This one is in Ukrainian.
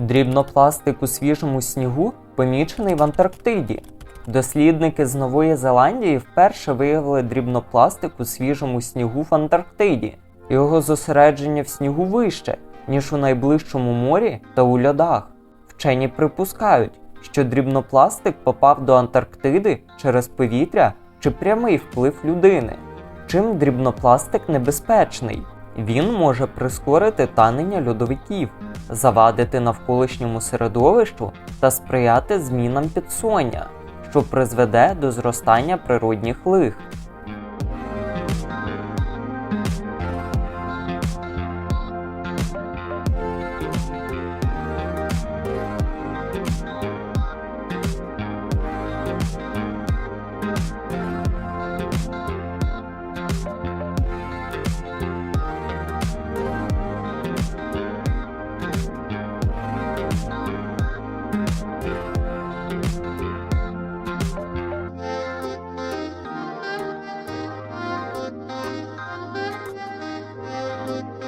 Дрібнопластик у свіжому снігу помічений в Антарктиді. Дослідники з Нової Зеландії вперше виявили дрібнопластик у свіжому снігу в Антарктиді. Його зосередження в снігу вище, ніж у найближчому морі та у льодах. Вчені припускають, що дрібнопластик попав до Антарктиди через повітря чи прямий вплив людини. Чим дрібнопластик небезпечний? Він може прискорити танення льодовиків, завадити навколишньому середовищу та сприяти змінам підсоння, що призведе до зростання природних лих. Bye.